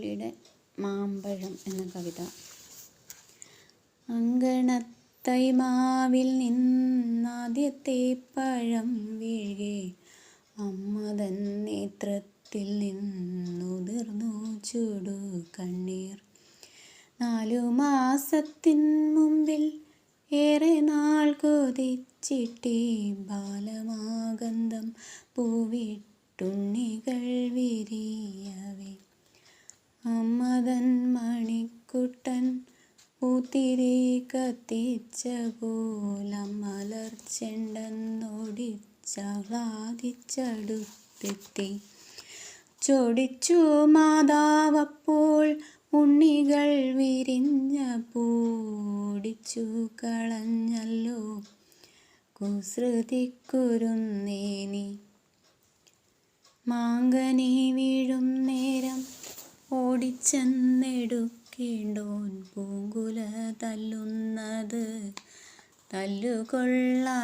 പുള്ളിയുടെ മാമ്പഴം എന്ന കവിത. അങ്കണത്തൈമാവിൽ നിന്നാദ്യത്തെ പഴം വീഴെ അമ്മതൻ നേത്രത്തിൽ നിന്നുതിർന്നു ചൂടു കണ്ണീർ. നാലു മാസത്തിൻ മുമ്പിൽ ഏറെ നാൾ കൊതിച്ചിട്ടേ ബാലമാഗന്ധം പൂവിട്ടുണ്ണികൾ വിരിയവേ. അമ്മതൻ മണിക്കുട്ടൻ പൂത്തിരി കത്തിച്ച പോലമലർ ചെണ്ടെന്നോടിച്ചാഹ്ലാദിച്ചടുത്തെത്തി ചൊടിച്ചു മാതാവപ്പോൾ ഉണ്ണികൾ വിരിഞ്ഞ പൂടിച്ചു കളഞ്ഞല്ലോ. കുസൃതിക്കുരുന്നേനി മാങ്കനി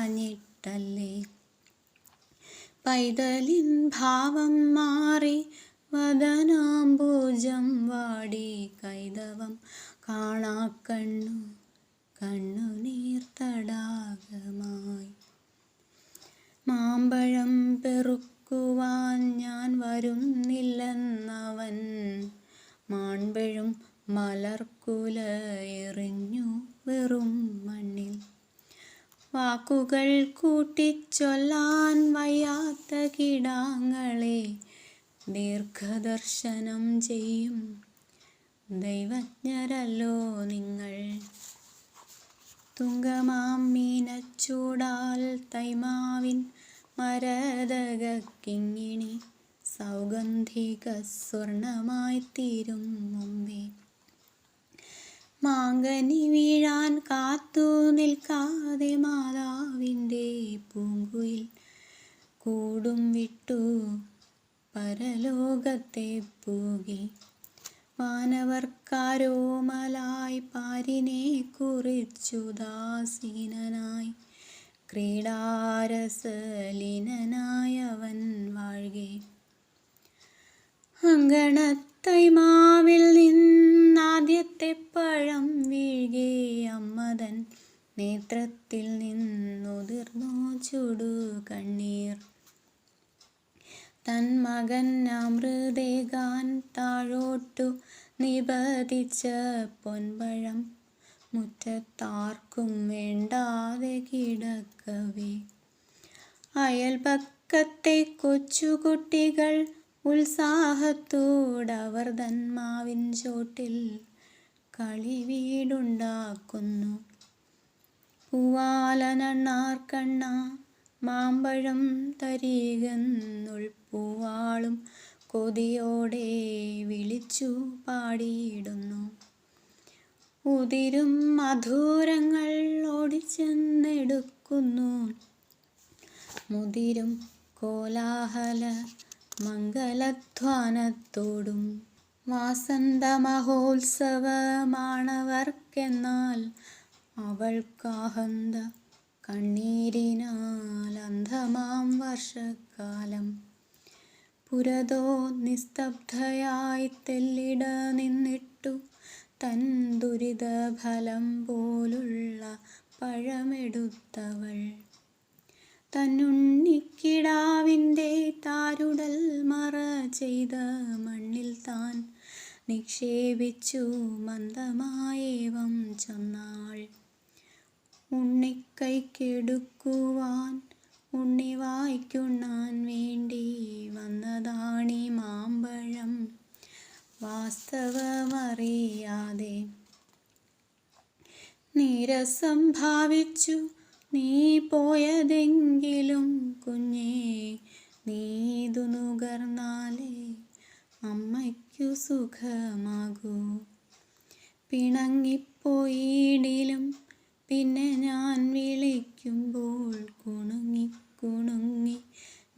തല്ലുകൊള്ളാഞ്ഞിട്ടല്ലേ പൈതലിൻ ഭാവം മാറി വദനാംബൂജം വാടി കൈതവം കണ്ണു നീർത്തടാഗമായി മാമ്പഴം പെറുക്കുവാൻ ഞാൻ വരുന്നില്ലെന്നവൻ മാൺപഴും മലർക്കുല വാക്കുകൾ കൂട്ടിച്ചൊല്ലാൻ വയ്യാത്ത കിടാങ്ങളെ ദീർഘദർശനം ചെയ്യും. ദൈവജ്ഞരല്ലോ നിങ്ങൾ. തുങ്കമാം മീനച്ചൂടാൽ തൈമാവിൻ മരതകിങ്ങിണി സൗഗന്ധിക സ്വർണമായി തീരും മുമ്പേ. മാങ്കനി വീഴാൻ കാത്തു നിൽക്കാതെ മാതാവിന്റെ പൂങ്കുയിൽ കൂടും വിട്ടു പരലോകത്തെ പൂകി. വാനവർക്കാരോമലായി പാരിനെ കുറിച്ചു ദാസീനനായി. ക്രീഡാരസലീനനായവൻ വാഴുകെ. അങ്കണത്തൈമാവിൽ നിന്നാദ്യത്തെ നേത്രത്തിൽ നിന്നുതിർന്നോ ചുടു കണ്ണീർ. തൻ മകൻ അമൃതേകാൻ താഴോട്ടു നിപതിച്ച പൊൻപഴം മുറ്റത്താർക്കും വേണ്ടാതെ കിടക്കവേ. അയൽപക്കത്തെ കൊച്ചുകുട്ടികൾ ഉത്സാഹത്തോടവർ തന്മാവിൻ ചോട്ടിൽ കളി വീടുണ്ടാക്കുന്നു പൂവാലനണ്ണാർക്കണ്ണ മാമ്പഴം തരികെന്നുൾപ്പൂവാളും കൊതിയോടെ വിളിച്ചു പാടിയിടുന്നു. ഉതിരും മധുരങ്ങൾ ഓടിച്ചെന്നെടുക്കുന്നു. മുതിരും കോലാഹല മംഗലധ്വാനത്തോടും വാസന്ത മഹോത്സവമാണവർക്കെന്നാൽ അവൾക്കാഹന്ത കണ്ണീരിനാൽ അന്ധമാം വർഷക്കാലം. പുരതോ നിസ്തബ്ധയായി തെല്ലിട നിന്നിട്ടു തൻ ദുരിതഫലം പോലുള്ള പഴമെടുത്തവൾ. തന്നുണ്ണിക്കിടാവിന്റെ താരുടൽ മറ ചെയ്ത മണ്ണിൽ താൻ നിക്ഷേപിച്ചു മന്ദമായേവം ചൊന്നാൾ. ഉണ്ണിക്കൈക്കെടുക്കുവാൻ ഉണ്ണി വായിക്കുണ്ണാൻ വേണ്ടി വന്നതാണി മാമ്പഴം. വാസ്തവമറിയാതെ നീരസം ഭാവിച്ചു നീ പോയതെങ്കിലും കുഞ്ഞേ നീതു നുകർന്നാലേ അമ്മയ്ക്കു സുഖമാകൂ. പിണങ്ങിപ്പോയിടിലും പിന്നെ ഞാൻ വിളിക്കുമ്പോൾ കുണുങ്ങി കുണുങ്ങി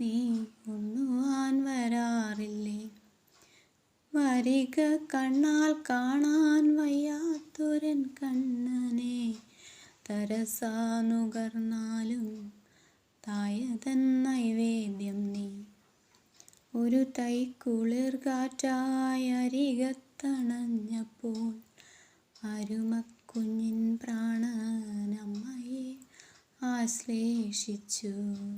നീ ഒന്നുവാൻ വരാറില്ലേ? വരിക കണ്ണാൽ കാണാൻ വയ്യാത്തൊരൻ കണ്ണനെ തരസാനുകർന്നാലും തായതൻ നൈവേദ്യം നീ. ഒരു തൈ കുളിർ കാറ്റായി you to